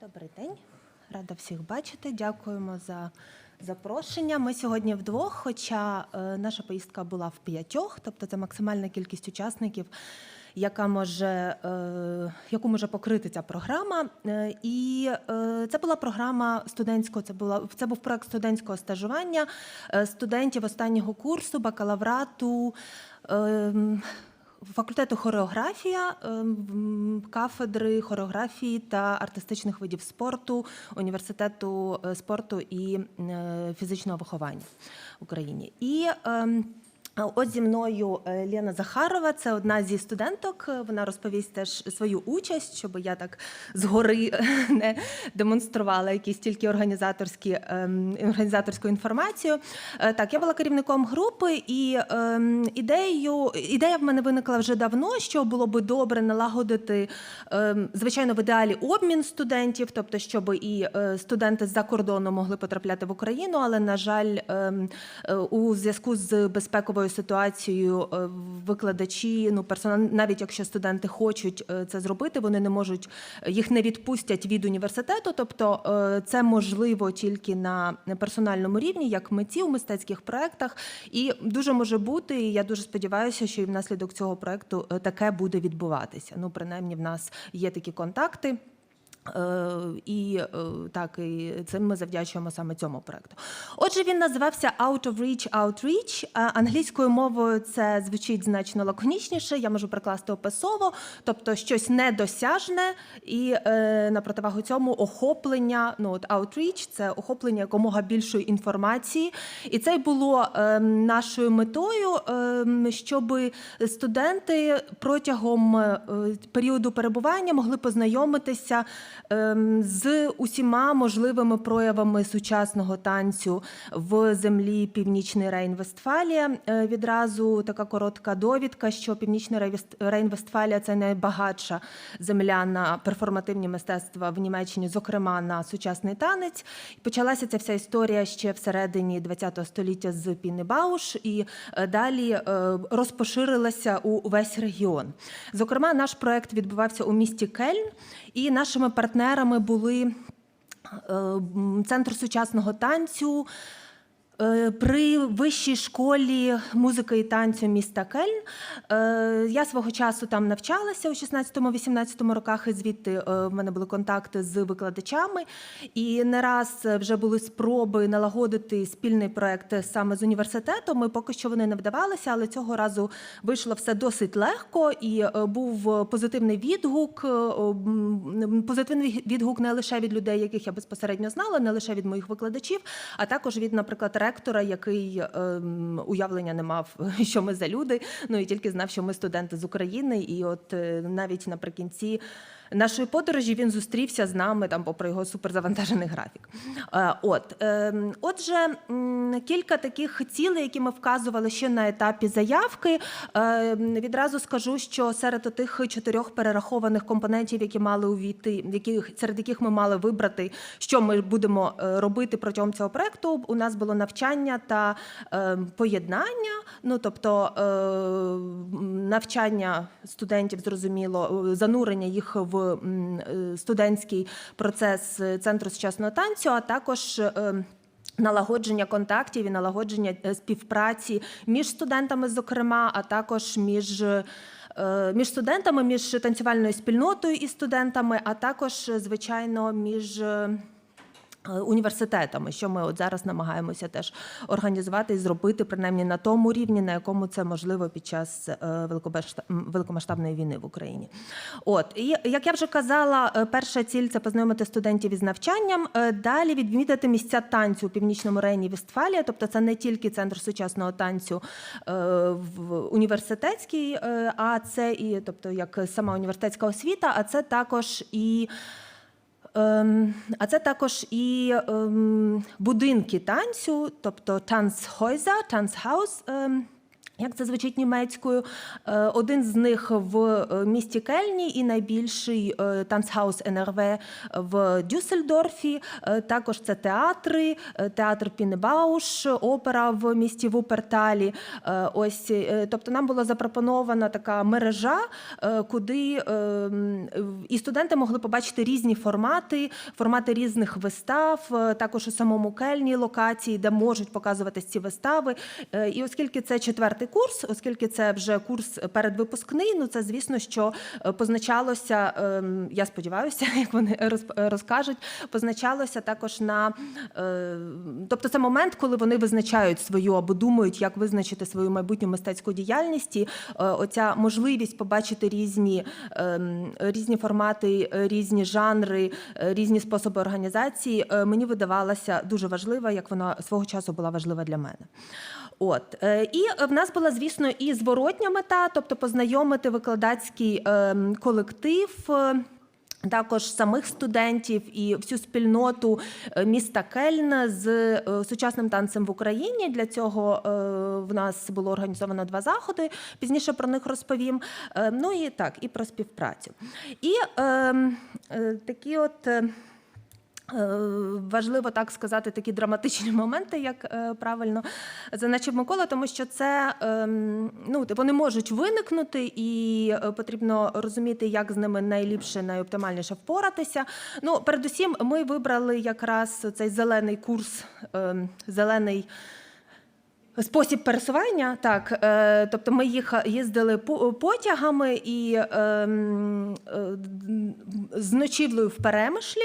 Добрий день, рада всіх бачити. Дякуємо за запрошення. Ми сьогодні вдвох, хоча е, наша поїздка була в п'ятьох, тобто це максимальна кількість учасників, яка може, е, яку може покрити ця програма. Е, і це була програма студентського, це була це був проект студентського стажування студентів останнього курсу бакалаврату. Факультету хореографія ем, кафедри хореографії та артистичних видів спорту університету е, спорту і е, фізичного виховання в Україні. І ем, От зі мною е, Лена Захарова, це одна зі студенток. Е, Вона розповість теж свою участь, щоб я так згори не демонструвала якісь тільки організаторські ем, організаторську інформацію. Е, Так, я була керівником групи, і ем, ідеєю ідея в мене виникла вже давно, що було би добре налагодити, ем, звичайно, в ідеалі обмін студентів, тобто, щоб і е, студенти з-за кордону могли потрапляти в Україну, але на жаль, е, у зв'язку з безпековою ситуацією е, викладачі, ну персонал, навіть якщо студенти хочуть е, це зробити, вони не можуть їх не відпустять від університету. Тобто е, це можливо тільки на персональному рівні, як митці у мистецьких проєктах. І дуже може бути, і я дуже сподіваюся, що і внаслідок цього проєкту е, таке буде відбуватися. Ну, принаймні, в нас є такі контакти. Е, І е, так, і цим ми завдячуємо саме цьому проекту. Отже, він називався Out of Reach, Outreach. Англійською мовою це звучить значно лаконічніше. Я можу прикласти описово, тобто щось недосяжне, і е, на противагу цьому охоплення. Ну от outreach – це охоплення якомога більшої інформації. І це було е, нашою метою, е, щоб студенти протягом е, періоду перебування могли познайомитися ем, з усіма можливими проявами сучасного танцю в землі Північний Рейн-Вестфалія. Е, Відразу така коротка довідка, що Рейн-Вест- Рейн-Вестфалія це найбагатша земля на перформативні мистецтва в Німеччині, зокрема на сучасний танець. Почалася ця вся історія ще всередині ХХ століття з Піни Бауш, і е, далі е, розпоширилася у весь регіон. Зокрема, наш проект відбувався у місті Кельн, і нашими партнерами були е, Центр сучасного танцю. Е, При вищій школі музики і танцю міста Кельн Е, я свого часу там навчалася у 16-18 роках, і звідти е, в мене були контакти з викладачами. І не раз вже були спроби налагодити спільний проект саме з університетом. І поки що вони не вдавалися, але цього разу вийшло все досить легко. І був позитивний відгук. Позитивний відгук не лише від людей, яких я безпосередньо знала, не лише від моїх викладачів, а також від, наприклад, ректора, який ем, уявлення не мав, що ми за люди. Ну і тільки знав, що ми студенти з України. І от е, навіть наприкінці. Нашої подорожі він зустрівся з нами там, попри його суперзавантажений графік. Е, От, ем, отже, кілька таких цілей, які ми вказували ще на етапі заявки. Е, Відразу скажу, що серед тих чотирьох перерахованих компонентів, які мали увійти, які серед яких ми мали вибрати, що ми будемо е, робити протягом цього проекту, у нас було навчання та е, поєднання. Ну тобто е, навчання студентів, зрозуміло, занурення їх в е, студентський процес е, центру сучасного танцю, а також. е, Налагодження контактів і налагодження співпраці між студентами, зокрема, а також між, між студентами, між танцювальною спільнотою і студентами, а також, звичайно, між. Е, Університетами, що ми от зараз намагаємося теж організувати і зробити, принаймні на тому рівні, на якому це можливо під час е, великомасштабної війни в Україні. От і як я вже казала, е, перша ціль це познайомити студентів із навчанням. Далі відмітити місця танцю у північному рейні Вестфалія, тобто це не тільки центр сучасного танцю в університетський, е, а це і тобто як сама університетська освіта, а це також і. Ем, А це також і ем, будинки танцю, тобто танцхойза, танцхаус. Як це звучить німецькою? Е, Один з них в е, місті Кельні і найбільший е, танцхаус НРВ в Дюссельдорфі. Також це театри, театр Пінебауш, опера в місті Вуперталі. Ось, тобто нам була запропонована така мережа, куди і студенти могли побачити різні формати, формати різних вистав, також у самому Кельні локації, де можуть показуватись ці вистави. І оскільки це четвертий курс, оскільки це вже курс передвипускний, ну це звісно, що е, позначалося, ем, я сподіваюся, як вони розкажуть, позначалося також на е, тобто це момент, коли вони визначають свою або думають, як визначити свою майбутню мистецьку діяльність. Е, Оця можливість побачити різні, ем, різні формати, е, різні жанри, е, різні способи організації е, мені видавалася дуже важлива, як вона свого часу була важлива для мене. От е, і в нас була, звісно, і зворотня мета, тобто познайомити викладацький ем, колектив. е, Також самих студентів і всю спільноту е, міста Кельн з е, сучасним танцем в Україні. Для цього е, в нас було організовано два заходи. Пізніше про них розповім. Е, Ну і так, і про співпрацю. І ем, е, такі от. Е, Важливо так сказати такі драматичні моменти, як е, правильно зазначив Микола, тому що це ем, ну вони можуть виникнути, і е, потрібно розуміти, як з ними найліпше, найоптимальніше впоратися. Ну, передусім, ми вибрали якраз цей зелений курс, ем, зелений. Спосіб пересування, так, тобто ми їх їздили по- потягами і ем, з ночівлею в перемишлі.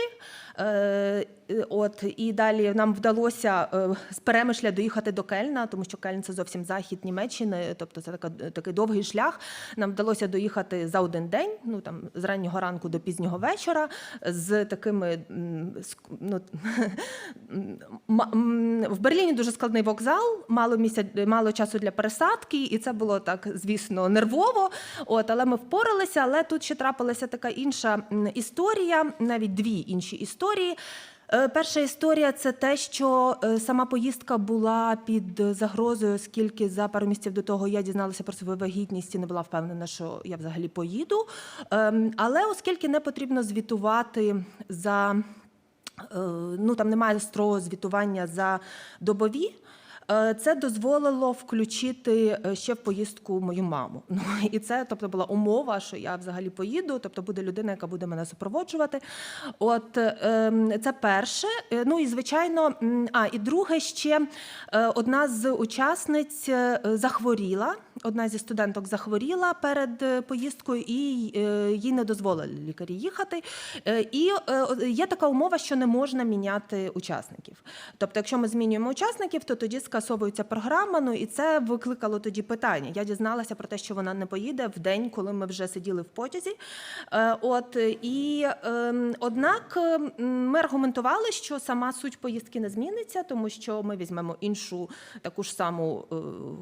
Е, От і далі нам вдалося е, з перемишля доїхати до Кельна, тому що Кельн це зовсім захід Німеччини, тобто це така такий довгий шлях. Нам вдалося доїхати за один день, ну там з раннього ранку до пізнього вечора, з такими ну, в Берліні дуже складний вокзал, мало місця, мало часу для пересадки, і це було так, звісно, нервово. От, але ми впоралися. Але тут ще трапилася така інша історія, навіть дві інші історії. Е, Перша історія це те, що е, сама поїздка була під загрозою, оскільки за пару місяців до того я дізналася про свою вагітність і не була впевнена, що я взагалі поїду. Ем, Але оскільки не потрібно звітувати за Е, ну там немає строго звітування за добові. Е, Це дозволило включити е, ще в поїздку мою маму. Ну і це, тобто, була умова, що я взагалі поїду, тобто буде людина, яка буде мене супроводжувати. От ем, це перше. Е, Ну і звичайно, а і друге ще одна з учасниць захворіла. Одна зі студенток захворіла перед е, поїздкою, і е, їй не дозволили лікарі їхати. Е, І є така умова, що не можна міняти учасників. Тобто, якщо ми змінюємо учасників, то тоді скасовується програма. Ну і це викликало тоді питання. Я дізналася про те, що вона не поїде в день, коли ми вже сиділи в потязі. От і ем, однак ем, ми аргументували, що сама суть поїздки не зміниться, тому що ми візьмемо іншу таку ж саму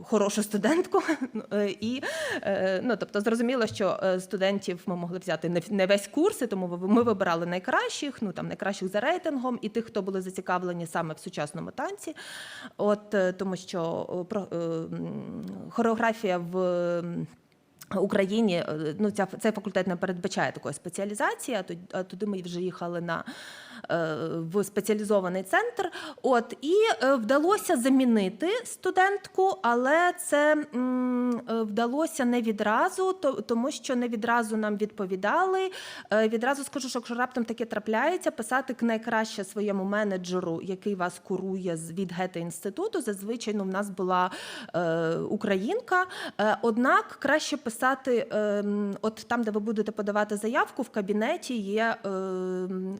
хорошу студентку. Е, І е, ну, тобто, зрозуміло, що е, студентів ми могли взяти не весь курс, тому ми вибирали найкращих, ну там найкращих за рейтингом, і тих, хто були зацікавлені саме в сучасному танці. От тому що хореографія в. Україні ну ця цей факультет не передбачає такої спеціалізації. А туди, ми вже їхали на в спеціалізований центр. От і е, вдалося замінити студентку, але це е, вдалося не відразу, тому що не відразу нам відповідали. Е, Відразу скажу, що якщо раптом таке трапляється, писати найкраще своєму менеджеру, який вас курує від гете інституту. Зазвичай ну, в нас була е, українка. Е, однак краще писати, е, от там, де ви будете подавати заявку, в кабінеті є е,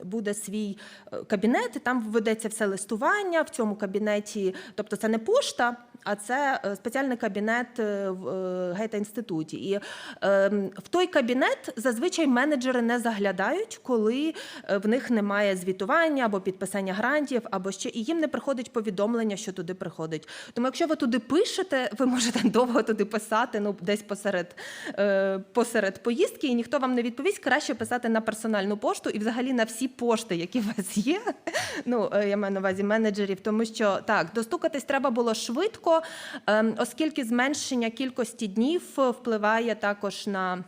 буде свій е, кабінет, і там ведеться все листування в цьому кабінеті. Тобто це не пошта, а це е, спеціальний кабінет е, в е, гейта-інституті. І е, в той кабінет зазвичай менеджери не заглядають, коли в них немає звітування або підписання грантів, або ще і їм не приходить повідомлення, що туди приходить. Тому, якщо ви туди пишете, ви можете довго туди писати, ну десь посеред, посеред поїздки, і ніхто вам не відповість. Краще писати на персональну пошту і взагалі на всі пошти, які у вас є. Ну, я маю на увазі менеджерів, тому що так, достукатись треба було швидко. Швидко, ем, оскільки зменшення кількості днів впливає також на.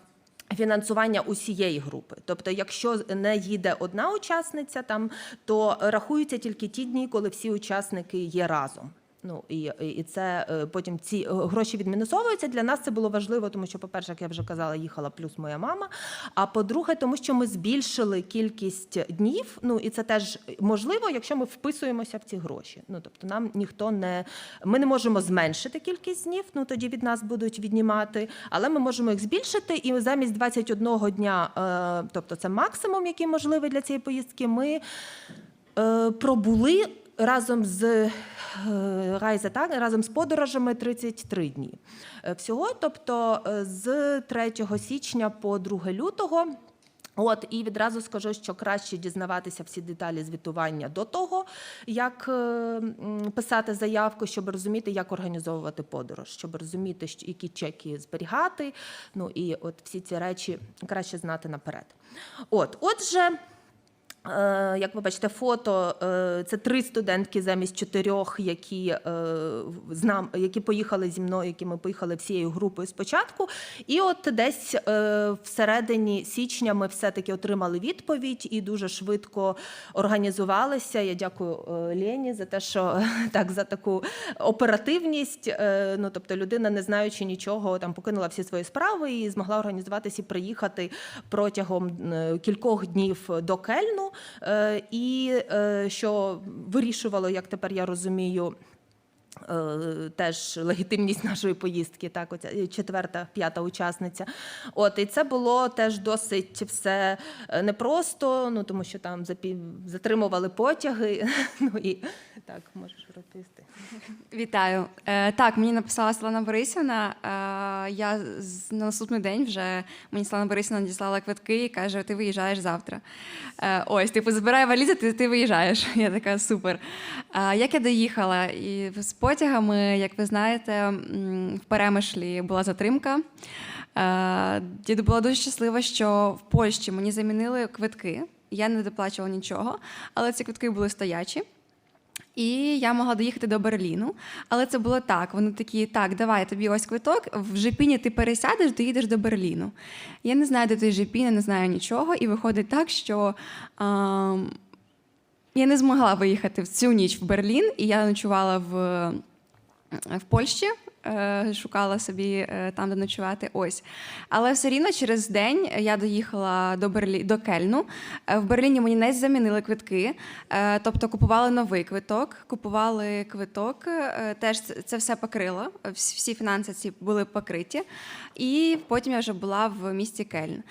Фінансування усієї групи, тобто, якщо не їде одна учасниця, там то рахуються тільки ті дні, коли всі учасники є разом. Ну і, і це е, потім ці е, гроші відмінусовуються. Для нас це було важливо, тому що, по-перше, як я вже казала, їхала плюс моя мама. А по-друге, тому що ми збільшили кількість днів. Ну і це теж можливо, якщо ми вписуємося в ці гроші. Ну тобто, нам ніхто не ми не можемо зменшити кількість днів. Ну тоді від нас будуть віднімати, але ми можемо їх збільшити. І замість 21 дня, е, тобто це максимум, який можливий для цієї поїздки. Ми пробули разом з е, так, разом з подорожами 33 дні. Е, Всього, тобто е, з 3 січня по 2 лютого. От і відразу скажу, що краще дізнаватися всі деталі звітування до того, як писати заявку, щоб розуміти, як організовувати подорож, щоб розуміти, які чеки зберігати. Ну і от всі ці речі краще знати наперед. От, отже. Е, Як ви бачите, фото е, це три студентки замість чотирьох, які е, з нам, які поїхали зі мною, які ми поїхали всією групою спочатку. І от десь всередині січня ми все-таки отримали відповідь і дуже швидко організувалися. Я дякую Лені за те, що так за таку оперативність. Ну тобто, людина, не знаючи нічого, там покинула всі свої справи і змогла організуватися і приїхати протягом кількох днів до Кельну. Е, І е, що вирішувало, як тепер я розумію. Е, Теж легітимність нашої поїздки, так, оця е, четверта, п'ята учасниця. От і це було теж досить все е, непросто, ну тому що там затримували потяги. Ну і так, можеш розповісти. Вітаю. Е, так, мені написала Світлана Борисівна. Е, я на наступний день вже мені Світлана Борисівна надіслала квитки і каже: ти виїжджаєш завтра. Е, ось, типу, збирай валізи, ти, ти виїжджаєш. Я така супер. Е, як я доїхала? І потягами, як ви знаєте, в Перемишлі була затримка. Е, Я була дуже щаслива, що в Польщі мені замінили квитки. Я не доплачувала нічого, але ці квитки були стоячі. І я могла доїхати до Берліну. Але це було так. Вони такі, так, давай тобі ось квиток. В Жепіні ти пересядеш, доїдеш до Берліну. Я не знаю, де той Жепін, я не знаю нічого. І виходить так, що а, я не змогла виїхати в цю ніч в Берлін, і я ночувала в, в Польщі. е, Шукала собі е, там, де ночувати. Ось. Але все рівно через день я доїхала до Берлі... до Кельну. Е, В Берліні мені не замінили квитки, е, тобто купували новий квиток, купували квиток, е, теж це все покрило. Всі фінанси ці були покриті. І потім я вже була в місті Кельн.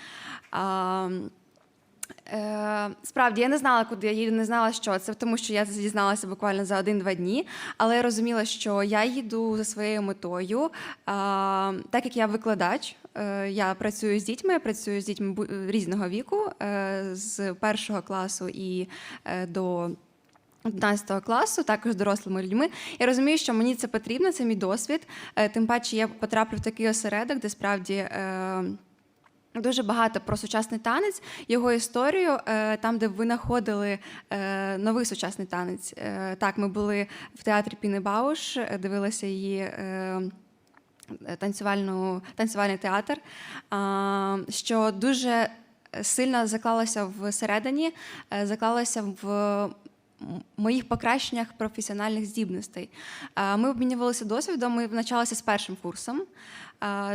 Е, справді я не знала, куди я їду, не знала, що це, тому що я дізналася буквально за один-два дні. Але я розуміла, що я їду за своєю метою. А, так як я викладач, е, я працюю з дітьми, працюю з дітьми різного віку, е, з першого класу і е, до. 11 класу, також з дорослими людьми. Я розумію, що мені це потрібно, це мій досвід. Е, Тим паче я потраплю в такий осередок, де справді. Дуже багато про сучасний танець, його історію, е, там, де винаходили е, новий сучасний танець. Е, Так, ми були в театрі Піни Бауш, дивилися її. Танцювальну, танцювальний театр, що дуже сильно заклалося всередині, заклалося в моїх покращеннях професіональних здібностей. Ми обмінювалися досвідом, ми навчалися з першим курсом,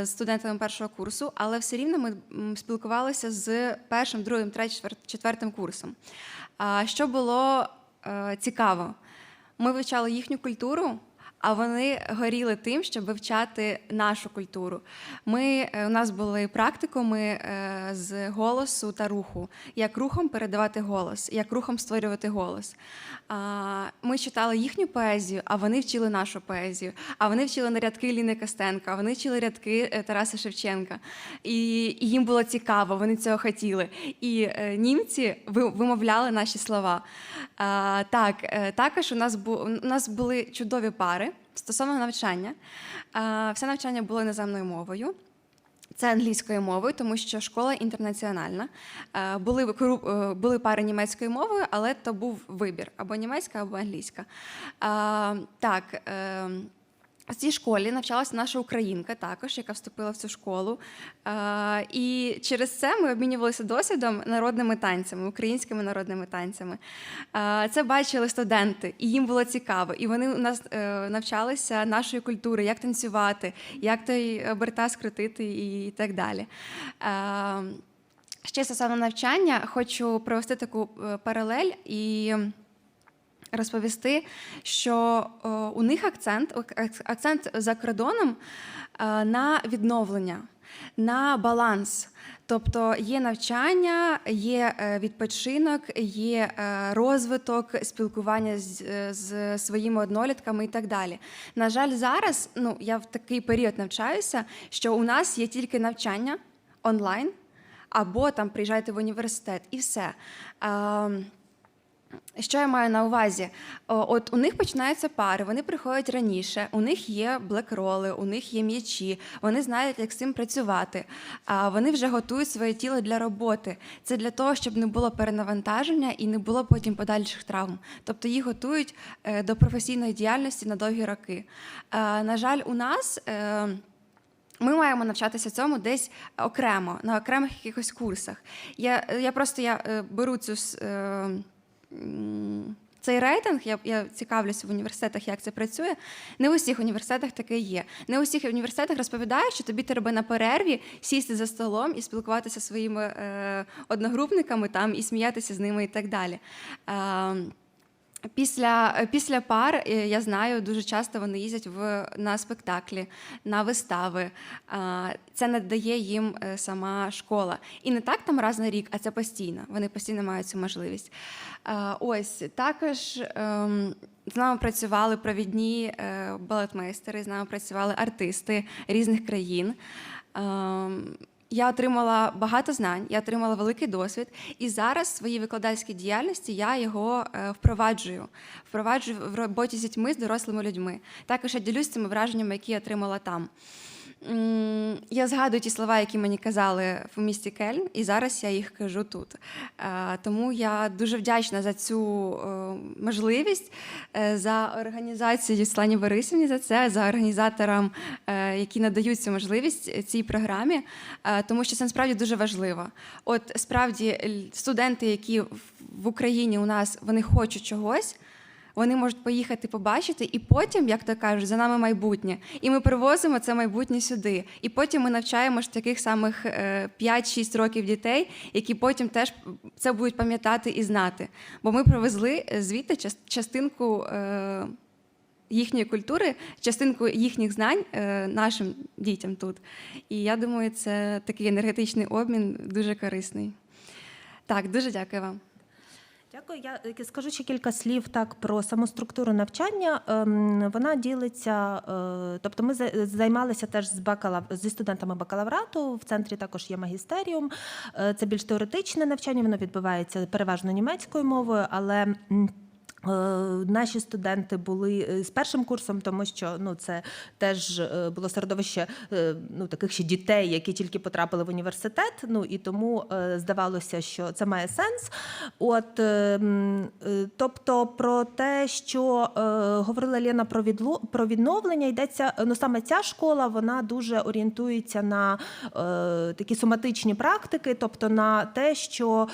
з студентами першого курсу, але все рівно ми спілкувалися з першим, другим, третім, четвертим курсом. Що було е, цікаво, ми вивчали їхню культуру. А вони горіли тим, щоб вивчати нашу культуру. Ми, е, у нас були практикуми е, з голосу та руху, як рухом передавати голос, як рухом створювати голос. Ми читали їхню поезію, а вони вчили нашу поезію. А вони вчили на рядки Ліни Костенка, а вони вчили рядки е, Тараса Шевченка. І, їм було цікаво, вони цього хотіли. І німці вимовляли наші слова. Так, також у нас, у нас були чудові пари стосовно навчання. Все навчання було іноземною мовою. Це англійською мовою, тому що школа інтернаціональна. Були, е, були пари німецькою мовою, але то був вибір або німецька, або англійська. Так. В цій школі навчалася наша українка також, яка вступила в цю школу. І через це ми обмінювалися досвідом народними танцями, українськими народними танцями. Це бачили студенти, і їм було цікаво. І вони у нас е, навчалися нашої культури, як танцювати, як той оберта скрутити і так далі. Ще стосовно навчання, хочу провести таку е, паралель і розповісти, що е, у них акцент, акцент за кордоном е, на відновлення, на баланс. Тобто є навчання, є е, відпочинок, є розвиток, спілкування з, з своїми однолітками і так далі. На жаль, зараз ну я в такий період навчаюся, що у нас є тільки навчання онлайн, або там приїжджайте в університет, і все. Що я маю на увазі? От у них починаються пари, вони приходять раніше, у них є блекроли, у них є м'ячі, вони знають, як з цим працювати. А вони вже готують своє тіло для роботи. Це для того, щоб не було перенавантаження і не було потім подальших травм. Тобто їх готують е, до професійної діяльності на довгі роки. На жаль, у нас. е, ми маємо навчатися цьому десь окремо, на окремих якихось курсах. Я, я просто я е, беру цю е, цей рейтинг, я, я цікавлюся в університетах, як це працює. Не у усіх університетах таке є. Не в усіх університетах розповідають, що тобі треба на перерві сісти за столом і спілкуватися зі своїми е, одногрупниками там і сміятися з ними і так далі. Е, Після, після пар е, я знаю, дуже часто вони їздять в, на спектаклі, на вистави. Це надає їм е, сама школа. І не так там раз на рік, а це постійно. Вони постійно мають цю можливість. Ось також ем, з нами працювали провідні е, балетмейстери, з нами працювали артисти різних країн. Я отримала багато знань, я отримала великий досвід, і зараз в своїй викладацькій діяльності я його е, впроваджую. Впроваджую в роботі з дітьми, з дорослими людьми. Також я ділюсь цими враженнями, які я отримала там. Я згадую ті слова, які мені казали в місті Кельн, і зараз я їх кажу тут. Е, Тому я дуже вдячна за цю е, можливість, е, за організацію Світлані Борисівні за це, за організаторам, які надають цю можливість цій програмі, тому що це насправді дуже важливо. От справді студенти, які в Україні у нас вони хочуть чогось. Вони можуть поїхати побачити, і потім, як то кажуть, за нами майбутнє. І ми привозимо це майбутнє сюди. І потім ми навчаємо таких самих е, 5-6 років дітей, які потім теж це будуть пам'ятати і знати. Бо ми привезли е, звідти частинку е, їхньої культури, частинку їхніх знань е, нашим дітям тут. І я думаю, це такий енергетичний обмін дуже корисний. Так, дуже дякую вам. Дякую. Я е, скажу ще кілька слів так про саму структуру навчання. Ем, Вона ділиться, е, тобто ми за- займалися теж з бакалав... зі студентами бакалаврату. В центрі також є магістеріум. Е, Це більш теоретичне навчання, воно відбувається переважно німецькою мовою, але. Е, Наші студенти були е, з першим курсом, тому що ну це теж е, було середовище ну таких ще дітей, які тільки потрапили в університет. Ну і тому здавалося, що це має сенс. От е, м, е, тобто про те, що говорила Лена про відло про відновлення, йдеться ну саме ця школа, вона дуже орієнтується на такі соматичні практики, тобто на те, що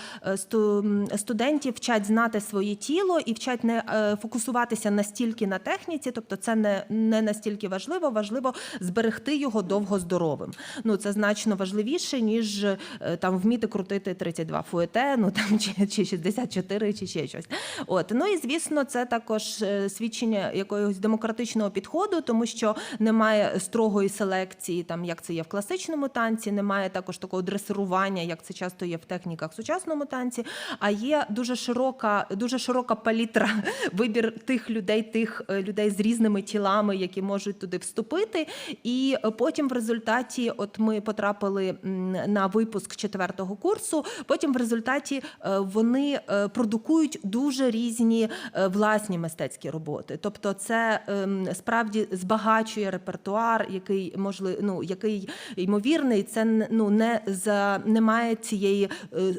студентів вчать знати своє тіло і вчать не е, фокусуватися настільки на техніці, тобто це не, не настільки важливо, важливо зберегти його довго здоровим. Ну це значно важливіше, ніж е, там вміти крутити 32 фуете, ну там чи, чи 64, чи ще щось. От ну і звісно, це також е, свідчення якогось демократичного підходу, тому що немає строгої селекції, там як це є в класичному танці, немає також такого дресирування, як це часто є в техніках в сучасному танці. А є дуже широка, дуже широка палітра вибір тих людей, тих е, людей з різними тілами, які можуть туди вступити. І потім в результаті, от ми потрапили на випуск четвертого курсу. Потім в результаті е, вони е, продукують дуже різні власні мистецькі роботи. Тобто, це ем, справді збагачує репертуар, який можливо, ну який ймовірний. Це ну не за немає цієї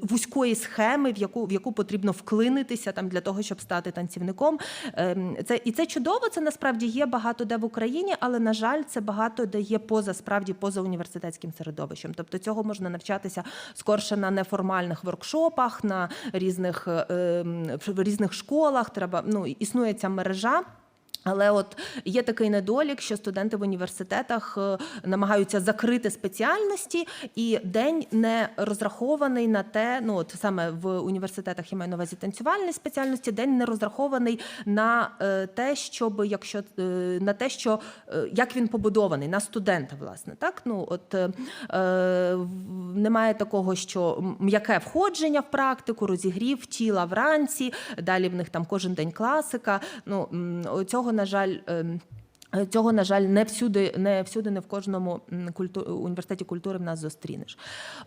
вузької схеми, в яку в яку потрібно вклинитися там для того, щоб стати танцівником. Ем, Це і це чудово. Це насправді є багато де в Україні, але на жаль, це багато де є поза справді поза університетським середовищем. Тобто цього можна навчатися скорше на неформальних воркшопах, на різних е, ем, в різних школах. Треба ну існує ця мережа. Але от є такий недолік, що студенти в університетах е, намагаються закрити спеціальності, і день не розрахований на те, ну от саме в університетах я маю на увазі танцювальні спеціальності, день не розрахований на е, те, щоб якщо е, на те, що як він побудований, на студента, власне, так ну от немає такого, що м'яке входження в практику, розігрів тіла вранці, далі в них там кожен день класика. Ну м, цього, на жаль. ем, Цього, на жаль, не всюди, не всюди, не в кожному м, культу, університеті культури в нас зустрінеш.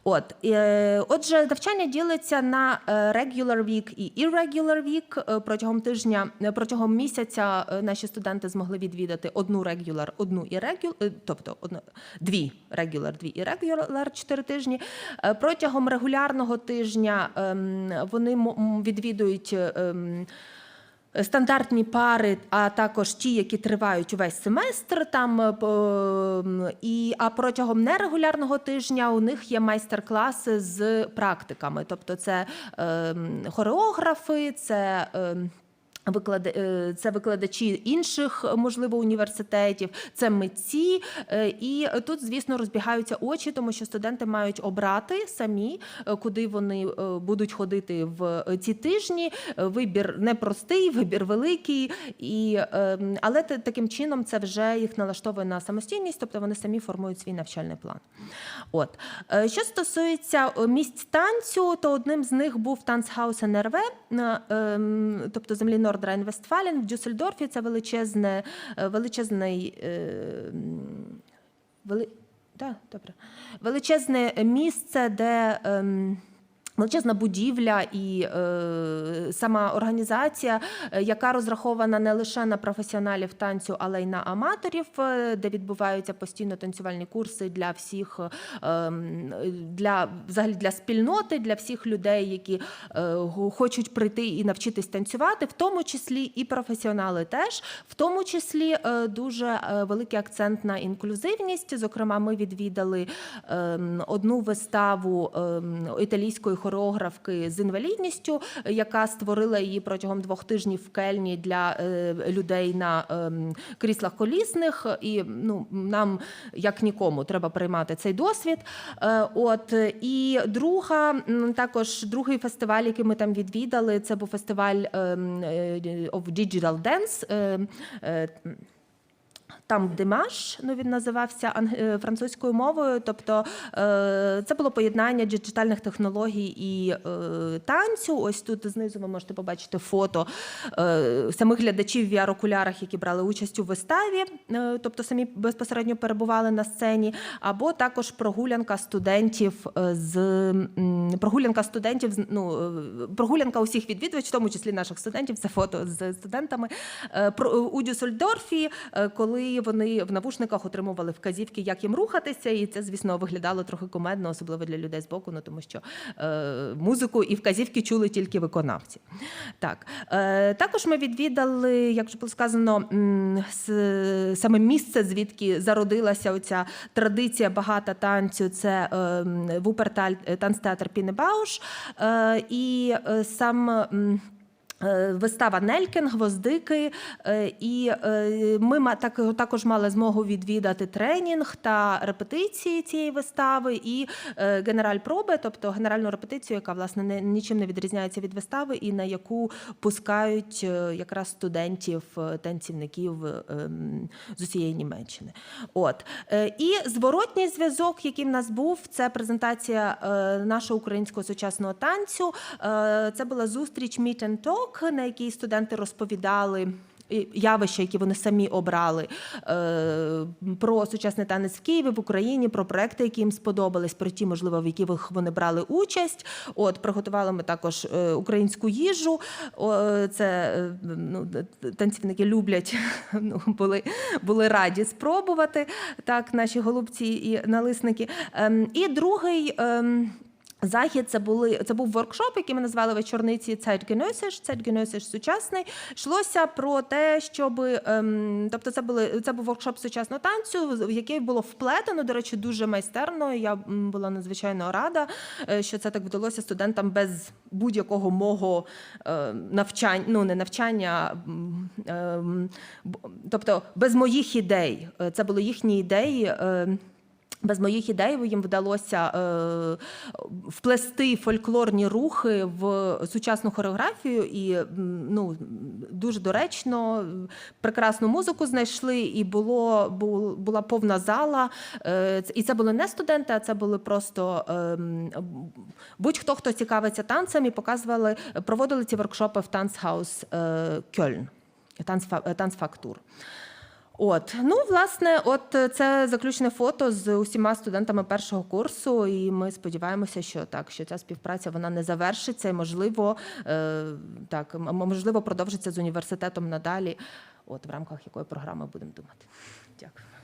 От, е, отже, навчання ділиться на е, regular week і irregular week. Е, Протягом тижня, е, протягом місяця е, наші студенти змогли відвідати одну regular, одну irregular, е, тобто одну, дві regular, дві irregular, чотири тижні. Е, Протягом регулярного тижня ем, вони відвідують. Ем, Стандартні пари, а також ті, які тривають увесь семестр. Там е, і а протягом нерегулярного тижня у них є майстер-класи з практиками. Тобто, це е, хореографи, це. е, е, це викладачі інших, можливо, університетів, це митці, Е, і тут, звісно, розбігаються очі, тому що студенти мають обрати самі, е, куди вони е, будуть ходити в ці тижні. Е, Вибір непростий, вибір великий, і ем, але таким чином це вже їх налаштовує на самостійність, тобто вони самі формують свій навчальний план. От Е, що стосується е, місць танцю, то одним з них був танцхаус НРВ, ем, тобто землі Нордрайн-Вестфален в Дюссельдорфі. Це величезне, е, величезний. е, Вели... Да, добре. Величезне місце, де. ем, Величезна будівля і е, сама організація, е, яка розрахована не лише на професіоналів танцю, але й на аматорів, е, де відбуваються постійно танцювальні курси для всіх, е, для взагалі для спільноти, для всіх людей, які е, хочуть прийти і навчитись танцювати, в тому числі і професіонали теж, в тому числі е, дуже е, великий акцент на інклюзивність. Зокрема, ми відвідали ем, одну виставу ем, італійської хореографки з інвалідністю, яка створила її протягом двох тижнів в Кельні для е, людей на ем, кріслах колісних. І ну, нам, як нікому, треба приймати цей досвід. Е, От і друга, також другий фестиваль, який ми там відвідали, це був фестиваль ем, е, of Digital Dance. Там Димаш, ну він називався е, французькою мовою. Тобто е, це було поєднання діджитальних технологій і е, танцю. Ось тут знизу ви можете побачити фото самих глядачів в VR-окулярах, які брали участь у виставі, тобто самі безпосередньо перебували на сцені, або також прогулянка студентів з прогулянка студентів ну, прогулянка усіх відвідувачів, в тому числі наших студентів. Це фото з студентами у Дюссельдорфі, е, вони в навушниках отримували вказівки, як їм рухатися, і це, звісно, виглядало трохи комедно, особливо для людей з боку, ну тому що е, музику і вказівки чули тільки виконавці. Так е, також ми відвідали, як вже було сказано, саме місце, звідки зародилася оця традиція багата танцю. Це е, Вуперталь танцтеатр Пінебауш. Е, і е, сам. Е, Вистава Нелькен, гвоздики, е, і е, ми також мали змогу відвідати тренінг та репетиції цієї вистави і генераль проби, тобто генеральну репетицію, яка власне не, нічим не відрізняється від вистави, і на яку пускають якраз студентів, танцівників з усієї Німеччини. От і зворотній зв'язок, який в нас був, це презентація нашого українського сучасного танцю. Це була зустріч Meet and Talk, на якій студенти розповідали. Явища, які вони самі обрали е, про сучасний танець в Києві, в Україні, про проекти, які їм сподобались, про ті, можливо, в яких вони брали участь. От приготували ми також е, українську їжу. Це е, ну, танцівники люблять, ну, були, були раді спробувати так, наші голубці і налисники. Ем, І другий. Ем, Захід це були це був воркшоп, який ми назвали вечорниці Zeitgenössisch, Zeitgenössisch сучасний. Йшлося про те, щоб ем, тобто, це були це був воркшоп сучасного танцю, в який було вплетено. До речі, дуже майстерно. Я була надзвичайно рада, е, що це так вдалося студентам без будь-якого мого е, навчання, ну не навчання, ем, тобто без моїх ідей. Е, Це були їхні ідеї. е, без моїх ідей їм вдалося е, вплести фольклорні рухи в сучасну хореографію і ну, дуже доречно, прекрасну музику знайшли, і було, бу- була повна зала. Е, і це були не студенти, а це були просто ем, будь-хто, хто цікавиться танцем, і показували, проводили ці воркшопи в Танцхаус е, Кьольн, танцфа- е, танцфактур. От, ну власне, от е, це заключне фото з усіма студентами першого курсу, і ми сподіваємося, що так, що ця співпраця вона не завершиться, і можливо, е, так можливо, продовжиться з університетом надалі. От в рамках якої програми будемо думати. Дякую.